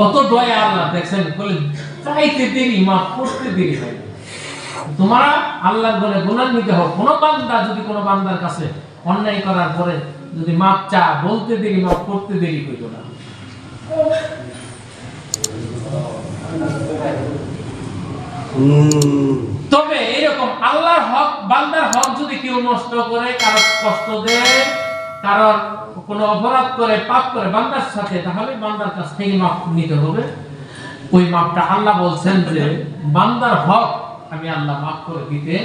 কত দয়া আল্লাহ, দেখছেন? বলে চাইতে দেরি মাফ করতে দেরি হয়। তোমরা আল্লাহর বলে নিতে হোক কোনো বান্দা যদি কোনো বান্দার কাছে অন্যায় করার পরে যদি মাপ চা বলতে দেরি মাফ করতে দেরি কইতো না। তবে এরকম আল্লাহর হক, বান্দার হক যদি কেউ নষ্ট করে, কারও কষ্ট দেয় কারোর কোনো অপরাধ করে, পাপ করে বান্দার সাথে, তাহলে বান্দার কাছ থেকে মাপ নিতে হবে। ওই মাপটা আল্লাহ বলছেন যে, বান্দার হক আমি আল্লাহ করে দিতে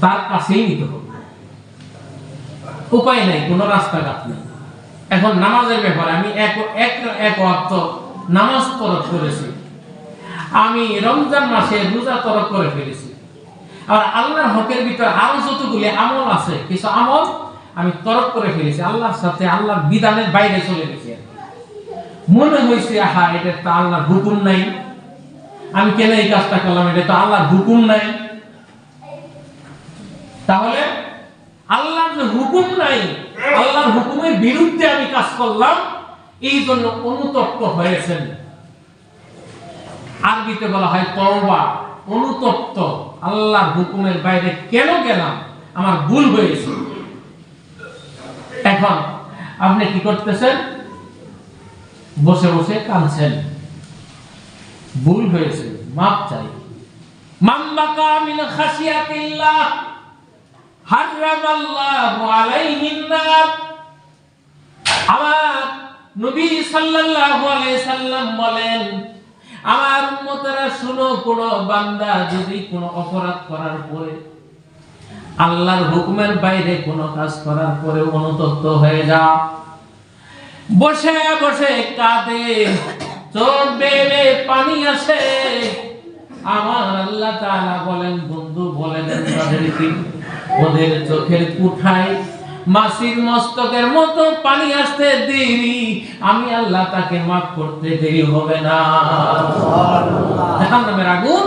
তার কাছেই নিতে হবে। উপায় নাই, কোনো রাস্তাঘাট নেই। এখন নামাজের ব্যাপারে আমি এক এক এক অর্থ নামাজ তরফ করেছি। আমি রমজান মাসে রোজা তরফ করে ফেলেছি। আর আল্লাহর হকের ভিতর আরও যতগুলি আমল আছে, কিছু আমল আমি তরফ করে ফেলেছি, আল্লাহর সাথে আল্লাহর বিধানের বাইরে চলে গেছি। মনে হয়েছে হা এটা তো আল্লাহর হুকুম নাই। আমি কেন এই কাজটা করলাম? এটা তো আল্লাহর হুকুম নাই। তাহলে আল্লাহর যে হুকুম নাই, আল্লাহর হুকুমের বিরুদ্ধে আমি কাজ করলাম, এই জন্য অনুতপ্ত হয়েছেন। আরবিতে বলা হয় তওবা। অনুতপ্ত আল্লাহর হুকুমের বাইরে কেন গেলাম? আমার ভুল হয়েছে। এখন আপনি কি করতেছেন? বসে বসে কাঁদছেন। ভুল হয়েছে, মাপ চাই। আমার নবী সাল্লাল্লাহু সাল্লাম বলেন আমার উম্মতেরা শুনো, কোন বান্দা যদি কোনো অপরাধ করার পরে আল্লাহর হুকুমের বাইরে কোনো কাজ করার পরে অনুতপ্ত হয়ে যা বসে বসে কাঁদে, চোখ বেয়ে পানি আসে। আমার আল্লাহ তাআলা বলেন, বন্ধু বলেন ওদের চোখের কুঠায় মাসির মস্তকের মতো পানি আসতে দেরি। আমি আল্লাহ তাকে মাফ করতে দেরি হবে না। জাহান্নামের আগুন।